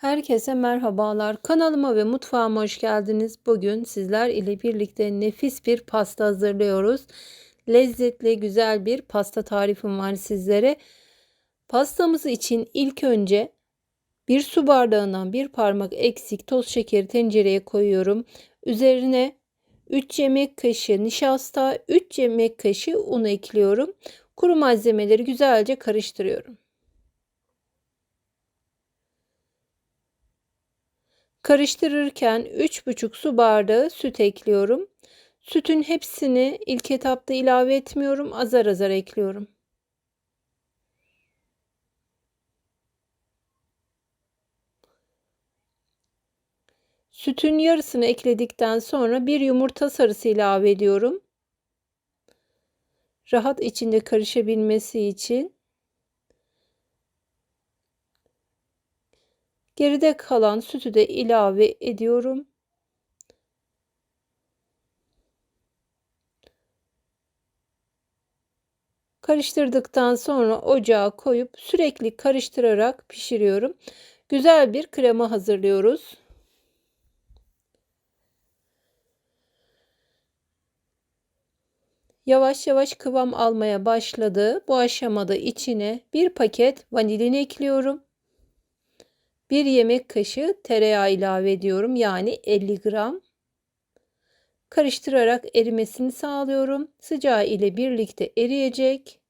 Herkese merhabalar. Kanalıma ve mutfağıma hoş geldiniz. Bugün sizler ile birlikte nefis bir pasta hazırlıyoruz. Lezzetli, güzel bir pasta tarifim var sizlere. Pastamız için ilk önce bir su bardağından bir parmak eksik toz şekeri tencereye koyuyorum. Üzerine 3 yemek kaşığı nişasta, 3 yemek kaşığı un ekliyorum. Kuru malzemeleri güzelce karıştırıyorum. Karıştırırken 3,5 su bardağı süt ekliyorum. Sütün hepsini ilk etapta ilave etmiyorum. Azar azar ekliyorum. Sütün yarısını ekledikten sonra bir yumurta sarısı ilave ediyorum. Rahat içinde karışabilmesi için Geride kalan sütü de ilave ediyorum. Karıştırdıktan sonra ocağa koyup sürekli karıştırarak pişiriyorum. Güzel bir krema hazırlıyoruz. Yavaş yavaş kıvam almaya başladı. Bu aşamada içine bir paket vanilin ekliyorum. 1 yemek kaşığı tereyağı ilave ediyorum. Yani 50 gram. Karıştırarak erimesini sağlıyorum. Sıcağı ile birlikte eriyecek.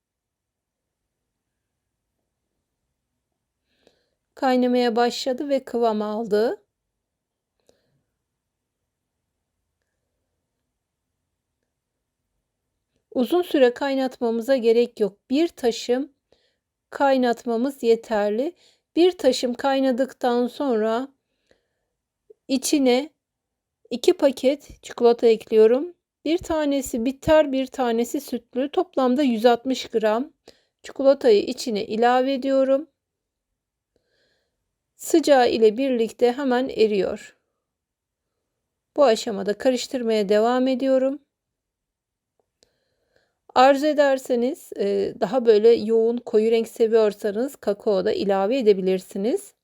Kaynamaya başladı ve kıvam aldı. Uzun süre kaynatmamıza gerek yok. Bir taşım kaynatmamız yeterli. Bir taşım kaynadıktan sonra içine iki paket çikolata ekliyorum. Bir tanesi bitter, bir tanesi sütlü. Toplamda 160 gram çikolatayı içine ilave ediyorum. Sıcağı ile birlikte hemen eriyor. Bu aşamada karıştırmaya devam ediyorum. Arzu ederseniz e, daha böyle yoğun koyu renk seviyorsanız kakao da ilave edebilirsiniz.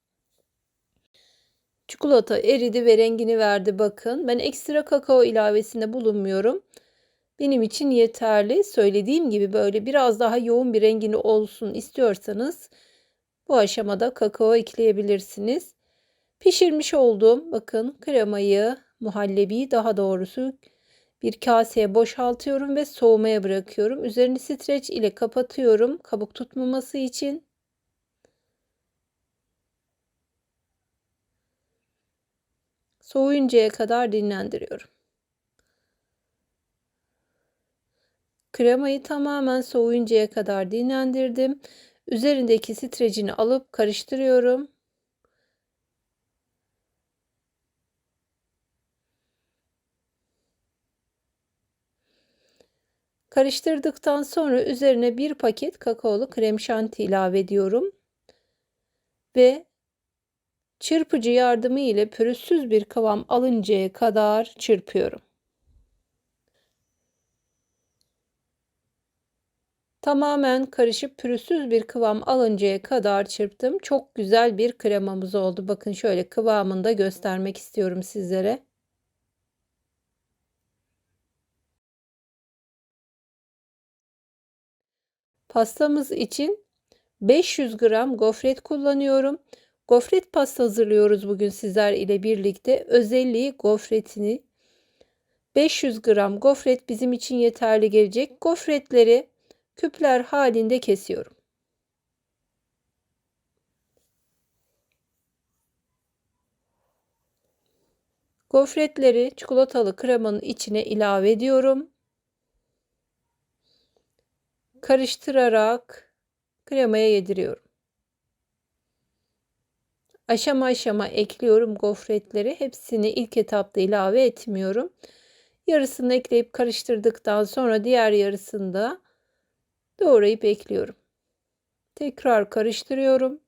Çikolata eridi ve rengini verdi bakın. Ben ekstra kakao ilavesinde bulunmuyorum. Benim için yeterli. Söylediğim gibi böyle biraz daha yoğun bir rengini olsun istiyorsanız bu aşamada kakao ekleyebilirsiniz. Pişirmiş olduğum bakın kremayı, muhallebiyi daha doğrusu bir kaseye boşaltıyorum ve soğumaya bırakıyorum. Üzerini streç ile kapatıyorum kabuk tutmaması için. Soğuyuncaya kadar dinlendiriyorum. Kremayı tamamen soğuyuncaya kadar dinlendirdim. Üzerindeki strecini alıp karıştırıyorum. Karıştırdıktan sonra üzerine bir paket kakaolu krem şanti ilave ediyorum. Ve çırpıcı yardımı ile pürüzsüz bir kıvam alıncaya kadar çırpıyorum. Tamamen karışıp pürüzsüz bir kıvam alıncaya kadar çırptım. Çok güzel bir kremamız oldu. Bakın şöyle kıvamını da göstermek istiyorum sizlere. Pastamız için 500 gram gofret kullanıyorum. Gofret pasta hazırlıyoruz bugün sizler ile birlikte. Özelliği gofretini 500 gram gofret bizim için yeterli gelecek. Gofretleri küpler halinde kesiyorum. Gofretleri çikolatalı kremanın içine ilave ediyorum karıştırarak kremaya yediriyorum. Aşama aşama ekliyorum gofretleri. Hepsini ilk etapta ilave etmiyorum. Yarısını ekleyip karıştırdıktan sonra diğer yarısını da doğrayıp ekliyorum. Tekrar karıştırıyorum.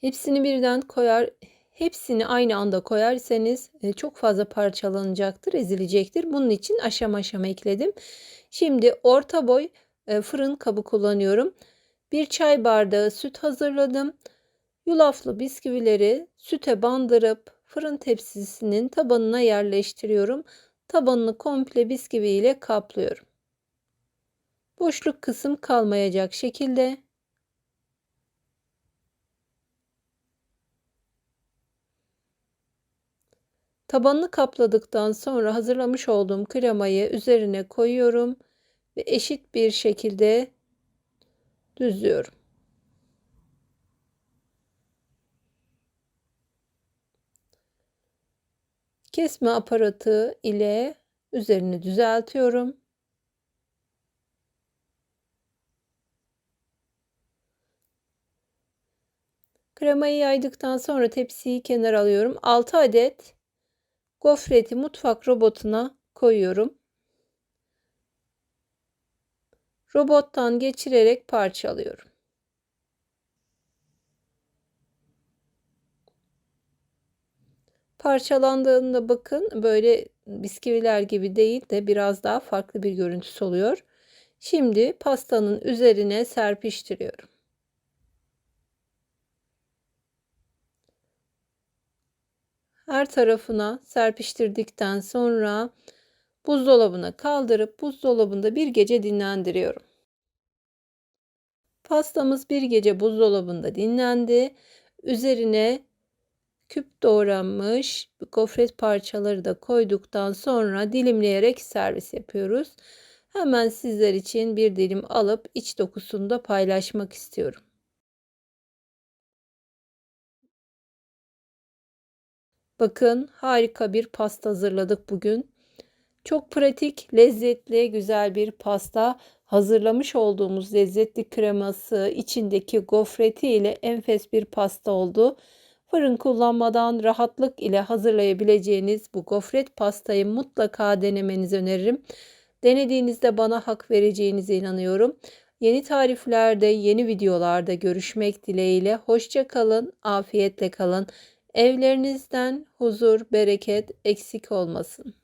Hepsini birden koyar Hepsini aynı anda koyarsanız e, çok fazla parçalanacaktır, ezilecektir. Bunun için aşama aşama ekledim. Şimdi orta boy e, fırın kabı kullanıyorum. Bir çay bardağı süt hazırladım. Yulaflı bisküvileri süte bandırıp fırın tepsisinin tabanına yerleştiriyorum. Tabanını komple bisküvi ile kaplıyorum. Boşluk kısım kalmayacak şekilde Tabanını kapladıktan sonra hazırlamış olduğum kremayı üzerine koyuyorum ve eşit bir şekilde düzlüyorum. Kesme aparatı ile üzerini düzeltiyorum. Kremayı yaydıktan sonra tepsiyi kenara alıyorum. 6 adet gofreti mutfak robotuna koyuyorum. Robottan geçirerek parçalıyorum. Parçalandığında bakın böyle bisküviler gibi değil de biraz daha farklı bir görüntüsü oluyor. Şimdi pastanın üzerine serpiştiriyorum. Her tarafına serpiştirdikten sonra buzdolabına kaldırıp buzdolabında bir gece dinlendiriyorum. Pastamız bir gece buzdolabında dinlendi. Üzerine küp doğranmış gofret parçaları da koyduktan sonra dilimleyerek servis yapıyoruz. Hemen sizler için bir dilim alıp iç dokusunu da paylaşmak istiyorum. Bakın harika bir pasta hazırladık bugün. Çok pratik, lezzetli, güzel bir pasta. Hazırlamış olduğumuz lezzetli kreması, içindeki gofreti ile enfes bir pasta oldu. Fırın kullanmadan rahatlık ile hazırlayabileceğiniz bu gofret pastayı mutlaka denemenizi öneririm. Denediğinizde bana hak vereceğinize inanıyorum. Yeni tariflerde, yeni videolarda görüşmek dileğiyle. Hoşça kalın, afiyetle kalın. Evlerinizden huzur, bereket eksik olmasın.